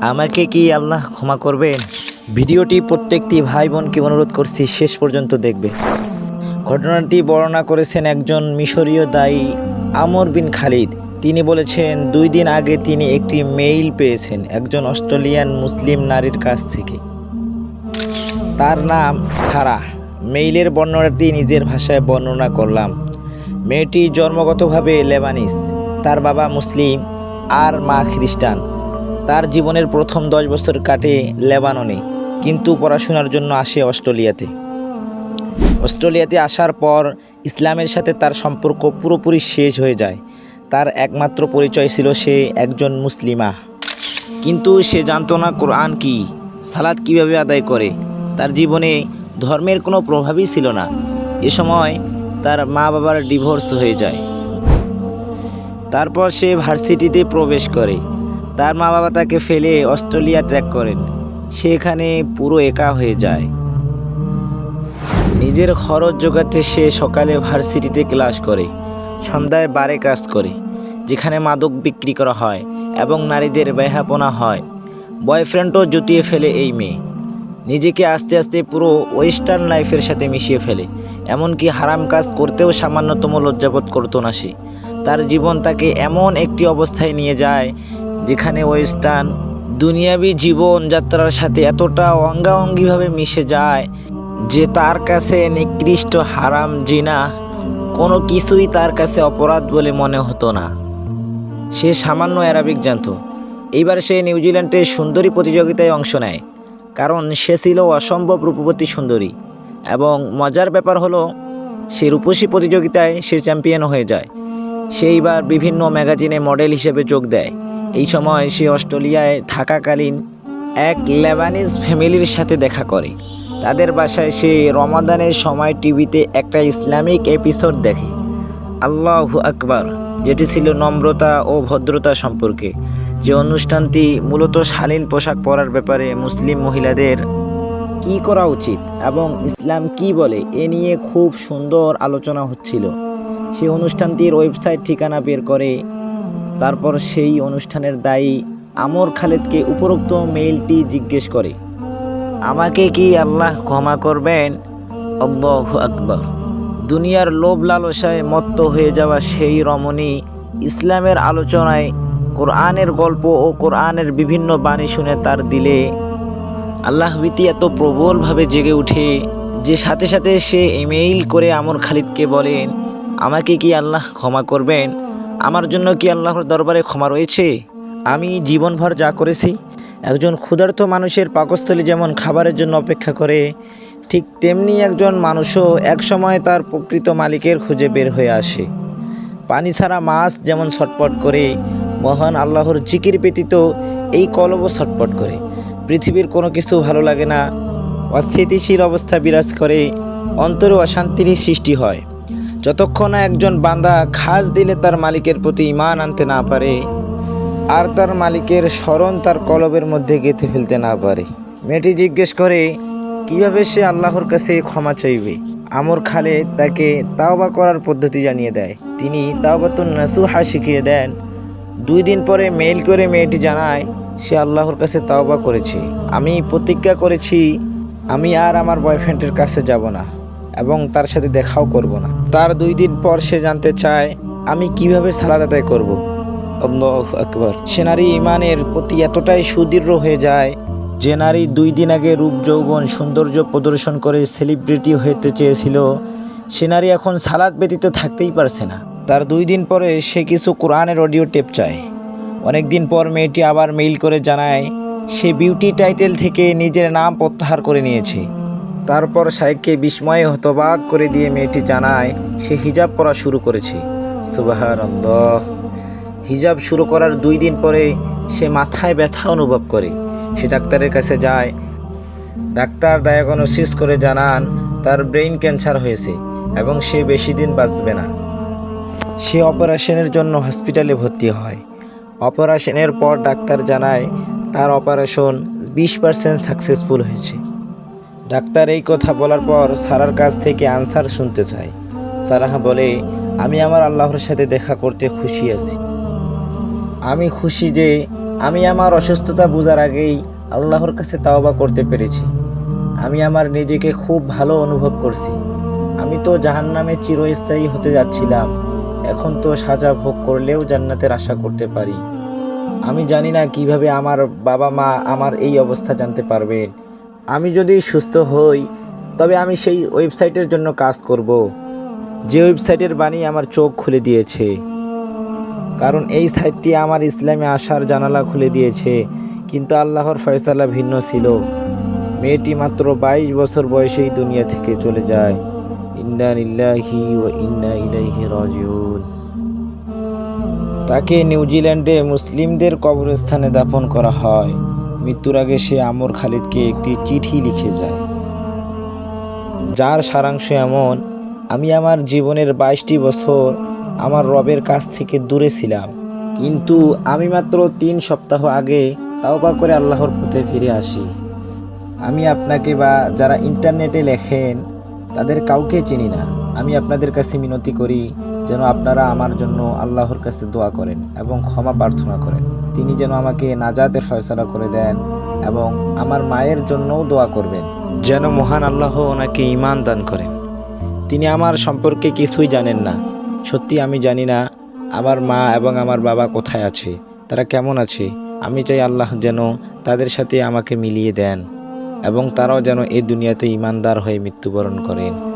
আমাকে কি আল্লাহ ক্ষমা করবেন? ভিডিওটি প্রত্যেকটি ভাই বোনকে অনুরোধ করছি শেষ পর্যন্ত দেখবে। ঘটনাটি বর্ণনা করেছেন একজন মিশরীয় দায়ী আমর বিন খালিদ। তিনি বলেছেন, দুই দিন আগে তিনি একটি মেইল পেয়েছেন একজন অস্ট্রেলিয়ান মুসলিম নারীর কাছ থেকে। তার নাম সারা। মেইলের বর্ণনাটি নিজের ভাষায় বর্ণনা করলাম। মেয়েটি জন্মগতভাবে লেবানিস তার বাবা মুসলিম, আর মা খ্রিস্টান। তার জীবনের প্রথম দশ বছর কাটে লেবাননে, কিন্তু পড়াশোনার জন্য আসে অস্ট্রেলিয়াতে। অস্ট্রেলিয়াতে আসার পর ইসলামের সাথে তার সম্পর্ক পুরোপুরি শেষ হয়ে যায়। তার একমাত্র পরিচয় ছিল সে একজন মুসলিমা। কিন্তু সে জানতো না কোরআন কি সালাদ কীভাবে আদায় করে। তার জীবনে ধর্মের কোনো প্রভাবই ছিল না। এ সময় তার মা বাবার ডিভোর্স হয়ে যায়। তারপর সে ভার্সিটিতে প্রবেশ করে। তার মা বাবা তাকে ফেলে অস্ট্রেলিয়া ট্র্যাক করেন। সেখানে পুরো একা হয়ে যায়। নিজের খরচ জোগাতে সে সকালে ভার্সিটিতে ক্লাস করে, সন্ধ্যায় বারে কাজ করে, যেখানে মাদক বিক্রি করা হয় এবং নারীদের ব্যহাপনা হয়। বয়ফ্রেন্ডও জুটিয়ে ফেলে এই মেয়ে। নিজেকে আস্তে আস্তে পুরো ওয়েস্টার্ন লাইফের সাথে মিশিয়ে ফেলে, এমনকি হারাম কাজ করতেও সামান্যতম লজ্জাবোধ করতো না সে। তার জীবন তাকে এমন একটি অবস্থায় নিয়ে যায় যেখানে ওয়েস্টার্ন দুনিয়াবী জীবনযাত্রার সাথে এতটা অঙ্গাঅঙ্গিভাবে মিশে যায় যে তার কাছে নিকৃষ্ট হারাম জিনা কোনো কিছুই তার কাছে অপরাধ বলে মনে হতো না। সে সামান্য অ্যারাবিক জানতো। এইবার সে নিউজিল্যান্ডের সুন্দরী প্রতিযোগিতায় অংশ নেয়, কারণ সে ছিল অসম্ভব রূপবতী সুন্দরী এবং মজার ব্যাপার হলো, সে রূপসী প্রতিযোগিতায় সে চ্যাম্পিয়ন হয়ে যায়। সেইবার বিভিন্ন ম্যাগাজিনে মডেল হিসেবে যোগ দেয়। এই সময় সে অস্ট্রেলিয়ায় থাকাকালীন এক লেবানিজ ফ্যামিলির সাথে দেখা করে। তাদের বাসায় সে রমাদানের সময় টিভিতে একটা ইসলামিক এপিসোড দেখে। আল্লাহ আকবার, যেটি ছিল নম্রতা ও ভদ্রতা সম্পর্কে। যে অনুষ্ঠানটি মূলত শালীন পোশাক পরার ব্যাপারে মুসলিম মহিলাদের কি করা উচিত এবং ইসলাম কি বলে এ নিয়ে খুব সুন্দর আলোচনা হচ্ছিল। সে অনুষ্ঠানটির ওয়েবসাইট ঠিকানা বের করে তারপর সেই অনুষ্ঠানের দায়ী আমর খালেদকে উপরোক্ত মেইলটি জিজ্ঞেস করে। আমাকে কি আল্লাহ ক্ষমা করবেন? আল্লাহ আকবর। দুনিয়ার লোভ লালসায় মত্ত হয়ে যাওয়া সেই রমণী ইসলামের আলোচনায় কোরআনের গল্প ও কোরআনের বিভিন্ন বাণী শুনে তার দিলে আল্লাহ ভীতি এত প্রবলভাবে জেগে ওঠে যে সাথে সাথে সে ইমেইল করে আমর খালিদকে বলেন, আমাকে কি আল্লাহ ক্ষমা করবেন? আমার জন্য কি আল্লাহর দরবারে ক্ষমা রয়েছে? আমি জীবনভর যা করেছি, একজন ক্ষুধার্ত মানুষের পাকস্থলী যেমন খাবারের জন্য অপেক্ষা করে, ঠিক তেমনি একজন মানুষও একসময় তার প্রকৃত মালিকের খুঁজে বের হয়ে আসে। পানি ছাড়া মাছ যেমন ছটপট করে, মহান আল্লাহর জিকির ব্যতীত এই কলবও ছটপট করে। পৃথিবীর কোনো কিছু ভালো লাগে না, অস্থিতিশীল অবস্থা বিরাজ করে, অন্তরে অশান্তির সৃষ্টি হয়। যতক্ষণ না একজন বান্দা খাস দিলে তার মালিকের প্রতি ইমান আনতে না পারে, আর তার মালিকের স্মরণ তার কলবের মধ্যে গেঁথে ফেলতে না পারে। মেয়েটি জিজ্ঞেস করে, কীভাবে সে আল্লাহর কাছে ক্ষমা চাইবে? আমর খালে তাকে তাওবা করার পদ্ধতি জানিয়ে দেয়। তিনি তাওবাতুন নাসুহা শিখিয়ে দেন, দুই দিন পরে মেইল করে মেয়েটি জানায়, সে আল্লাহর কাছে তাওবা করেছে। আমি প্রতিজ্ঞা করেছি, আমি আর আমার বয়ফ্রেন্ডের কাছে যাব না। এবং তার সাথে দেখাও করব না। তার দুই দিন পর সে জানতে চায়, আমি কীভাবে সালাদ আদায় করব? আকবর। সে নারী ইমানের প্রতি এতটাই সুদৃঢ় হয়ে যায় যে নারী দুই দিন আগে রূপ যৌবন, সৌন্দর্য প্রদর্শন করে সেলিব্রিটি হতে চেয়েছিল। সে নারী এখন সালাদ ব্যতীত থাকতেই পারছে না। তার দুই দিন পরে সে কিছু কোরআনের অডিও টেপ চায়। অনেক দিন পর মেয়েটি আবার মেইল করে জানায়, সে বিউটি টাইটেল থেকে নিজের নাম প্রত্যাহার করে নিয়েছে। তারপর শাইখকে বিস্ময়ে হতবাক করে দিয়ে মেয়েটি জানায়, সে হিজাব পরা শুরু করেছে। সুবাহার হিজাব শুরু করার দুই দিন পরে সে মাথায় ব্যথা অনুভব করে। সে ডাক্তারের কাছে যায়। ডাক্তার ডায়াগনোসিস করে জানান, তার ব্রেইন ক্যান্সার হয়েছে এবং সে বেশি দিন বাঁচবে না। সে অপারেশনের জন্য হসপিটালে ভর্তি হয়। অপারেশনের পর ডাক্তার জানায়, তার অপারেশন বিশ পার্সেন্ট সাকসেসফুল হয়েছে। ডাক্তার এই কথা বলার পর সারার কাছ থেকে আনসার শুনতে চায়। সারাহা বলে, আমি আমার আল্লাহর সাথে দেখা করতে খুশি আছি। আমি খুশি যে আমি আমার অসুস্থতা বোঝার আগেই আল্লাহর কাছে তাওবা করতে পেরেছি। আমি আমার নিজেকে খুব ভালো অনুভব করছি। আমি তো জাহান্নামে চিরস্থায়ী হতে যাচ্ছিলাম। এখন তো সাজা ভোগ করলেও জান্নাতের আশা করতে পারি। আমি জানি না কীভাবে আমার বাবা মা আমার এই অবস্থা জানতে পারবেন। আমি যদি সুস্থ হই, তবে আমি সেই ওয়েবসাইটের জন্য কাজ করব। যে ওয়েবসাইটের বাণী আমার চোখ খুলে দিয়েছে। কারণ এই সাইটটি আমার ইসলামে আসার জানালা খুলে দিয়েছে, কিন্তু আল্লাহর ফয়সালা ভিন্ন ছিল। মেয়েটি মাত্র বাইশ বছর বয়সেই দুনিয়া থেকে চলে যায়। ইন্না লিল্লাহি ও ইন্না ইলাইহি রাজিউন। তাকে নিউজিল্যান্ডে মুসলিমদের কবরস্থানে দাফন করা হয়। মৃত্যুর আগে সে আমর খালিদকে একটি চিঠি লিখে যায়। যার সারাংশ এমন, আমি আমার জীবনের বাইশটি বছর আমার রবের কাছ থেকে দূরে ছিলাম। কিন্তু আমি মাত্র তিন সপ্তাহ আগে তাওবা করে আল্লাহর পথে ফিরে আসি। আমি আপনাকে বা যারা ইন্টারনেটে লেখেন, তাদের কাউকে চিনি না। আমি আপনাদের কাছে মিনতি করি যেন আপনারা আমার জন্য আল্লাহর কাছে দোয়া করেন এবং ক্ষমা প্রার্থনা করেন। তিনি যেন আমাকে নাজাতের ফয়সলা করে দেন এবং আমার মায়ের জন্যও দোয়া করবেন। যেন মহান আল্লাহ ওনাকে ইমান দান করেন। তিনি আমার সম্পর্কে কিছুই জানেন না। সত্যি আমি জানি না আমার মা এবং আমার বাবা কোথায় আছে, তারা কেমন আছে। আমি চাই আল্লাহ যেন তাদের সাথে আমাকে মিলিয়ে দেন এবং তারাও যেন এই দুনিয়াতে ইমানদার হয়ে মৃত্যুবরণ করেন।